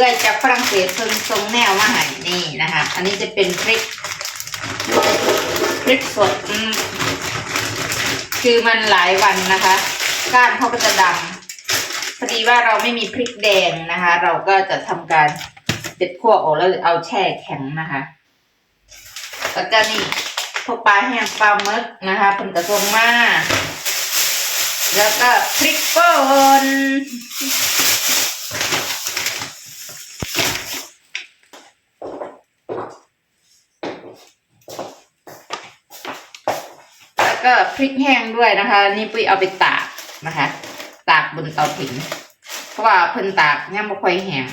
เกิดจากฝรั่งเศสเพิ่งทรงแนวมาให้นี่นะคะ อันนี้จะเป็นพริกพริกสดคือมันหลายวันนะคะ ก้านเขาก็จะดำพอดีว่าเราไม่มีพริกแดงนะคะ เราก็จะทำการเด็ดขั้วออกแล้วเอาแช่แข็งนะคะแล้วก็นี่พวกปลาแห้งปลาหมึกนะคะเป็นกระทงมาแล้วก็พริกป่นแล้ว ก็พริกแห้งด้วยนะคะ นี่ปุ้ยเอาไปตากนะคะ ตากบนเตาผิง เพราะว่าเพิ่นตากย่ำไม่ค่อยแห้ง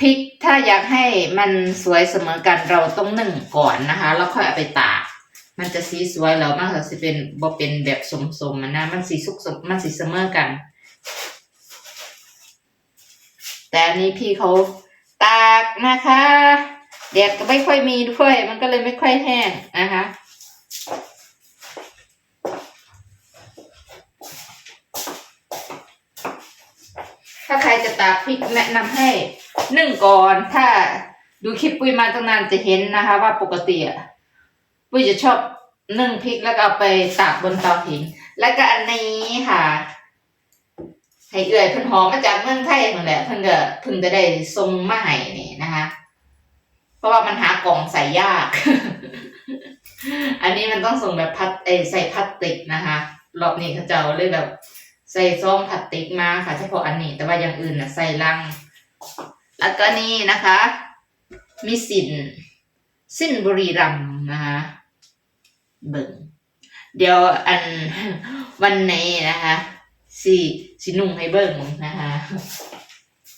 พริกถ้าอยากให้มันสวยเสมอกันเราต้องนึ่งก่อนนะคะ แล้วค่อยเอาไปตาก มันจะสีสวยแล้วมันก็สิเป็นบ่เป็นแบบสมๆมันนะมันสีสุกสมมันสีเสมอกัน แต่อันนี้พี่เขาตากนะคะแดดก็ไม่ค่อยมีด้วย มันก็เลยไม่ค่อยแห้งนะคะ จะตากพริกแนะนำให้นึ่งก่อน ถ้าดูคลิปปุ้ยมาตั้งนานจะเห็นนะคะ ว่าปกติอะปุ้ยจะชอบนึ่งพริกแล้วก็เอาไปตากบนเตาผิงแล้วก็อันนี้ค่ะให้เอื่อยเพิ่นหอมมาจากเมืองไทยนั่นแหละเพิ่นก็เพิ่งจะได้ทรงมาให้นี่นะคะ เพราะว่ามันหากล่องใส่ยาก อันนี้มันต้องส่งแบบพัดเอใส่พลาสติกนะคะ รอบนี้เขาเจ้าเลยแบบ ใส่ซองพลาสติกมาค่ะ เฉพาะอันนี้ แต่ว่าอย่างอื่นนะใส่ลัง แล้วก็นี่นะคะ มีสินสิ้นบุรีรัมนะคะเบิ่งเดี๋ยวอันวันนี้นะคะสีสีนุ่งให้เบิ่งนะคะ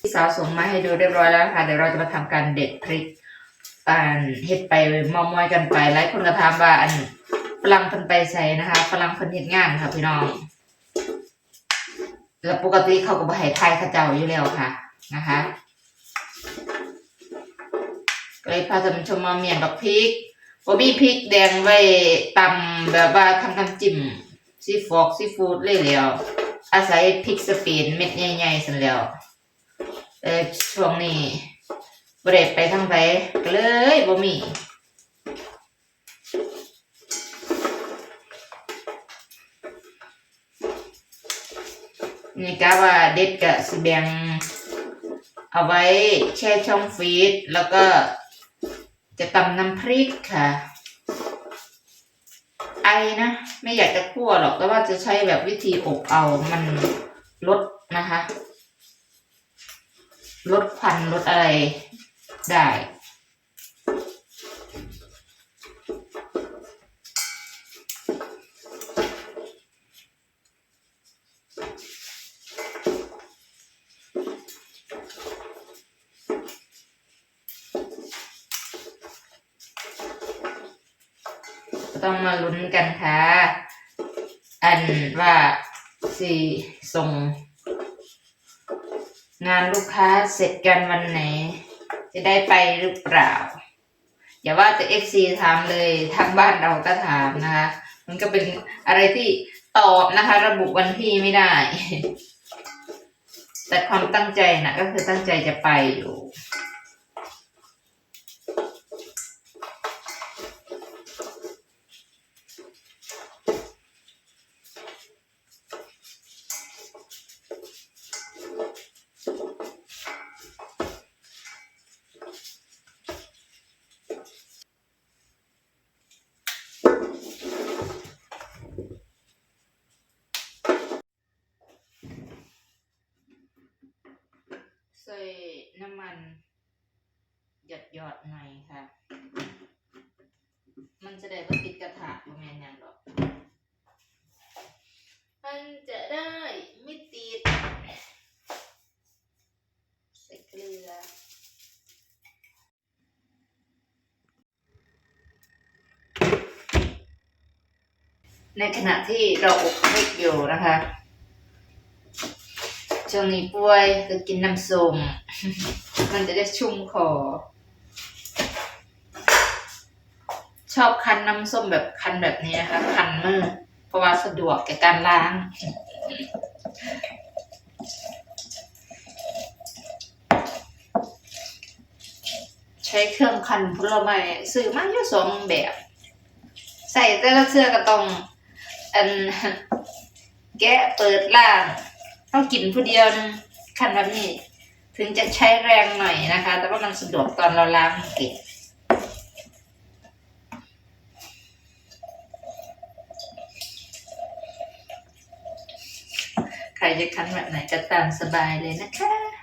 พี่สาวส่งมาให้ดูเรียบร้อยแล้วค่ะ เดี๋ยวเราจะมาทำการเด็ดพริกอันเฮ็ดไปมอมอยกันไปหลายคนก็ถามว่าอันฝรั่งเพิ่นไปใส่นะคะฝรั่งเพิ่นเฮ็ดงานค่ะพี่น้อง แล้วปกติเขาก็บ่ให้ไทยเขาเจ้าอยู่แล้วค่ะนะคะเลยพาท่านชมมาเมียนกับพริกบ่มีพริกแดงไว้ตำแบบว่าทำน้ำจิ้มซีฟอกซีฟู้ดเลยแล้ว อาศัยพริกสเปนเม็ดใหญ่ๆสันแล้วแต่ช่วงนี้บ่ได้ไปทางไสก็เลยบ่มี นี่ก็ว่าเด็ดกะสิแบงเอาไว้แช่ช่องฟรีซแล้วก็จะตำน้ำพริกค่ะ ไอนะ ไม่อยากจะคั่วหรอกแต่ว่าจะใช้แบบวิธีอบเอามันลดนะคะลดควันลดอะไรได้ ก็ต้องมาลุ้นกันค่ะ อันว่าสิส่ง งานลูกค้าเสร็จกันวันไหน จะได้ไปหรือเปล่า อย่าว่าแต่ FC ถามเลยทางบ้านเราก็ถามนะคะ มันก็เป็นอะไรที่ตอบนะคะ ระบุวันที่ไม่ได้ แต่ความตั้งใจนะก็คือตั้งใจจะไปอยู่ น้ำมันหยดหยดหน่อยค่ะ มันจะได้ไม่ติดกระทะบ่แม่นหยังดอกมันจะได้ไม่ติดใส่เกลือในขณะที่เราอบพริกอยู่นะคะ ช่วงนี้ป่วยก็กินน้ำส้มมันจะได้ชุ่มคอ ชอบคั้นน้ำส้มแบบคั้นแบบนี้นะคะ คั้นมือเพราะว่าสะดวกแก่การล้างนช้เครื่องคั้นผลไม้ซื้อมาอยู่สองแบบ ใส่แต่ละเสื้อก็ต้องอันแกะเปิดล่าง ต้องกินผู้เดียวนึงคันแบบนี้ ถึงจะใช้แรงหน่อยนะคะ แต่ว่ามันสะดวกตอนเราล้างเก็บใครจะคันแบบไหนก็ตามสบายเลยนะคะ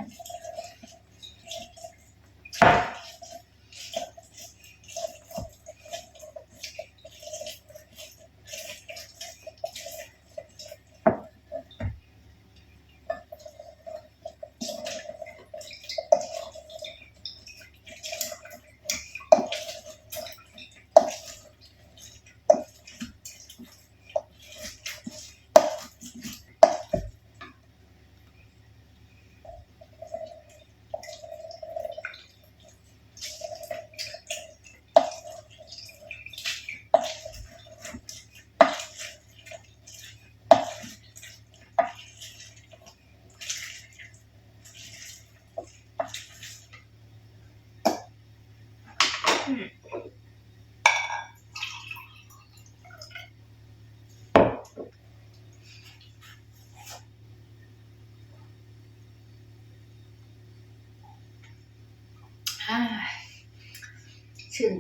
ชื่น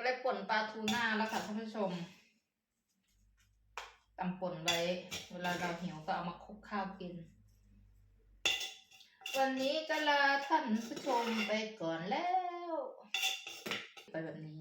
ก็ได้ป่นปลาทูน่าแล้วค่ะท่านผู้ชมตำป่นไว้ เวลาเราหิวก็เอามาคลุกข้าวกิน วันนี้ก็ลาท่านผู้ชมไปก่อนแล้ว ไปแบบนี้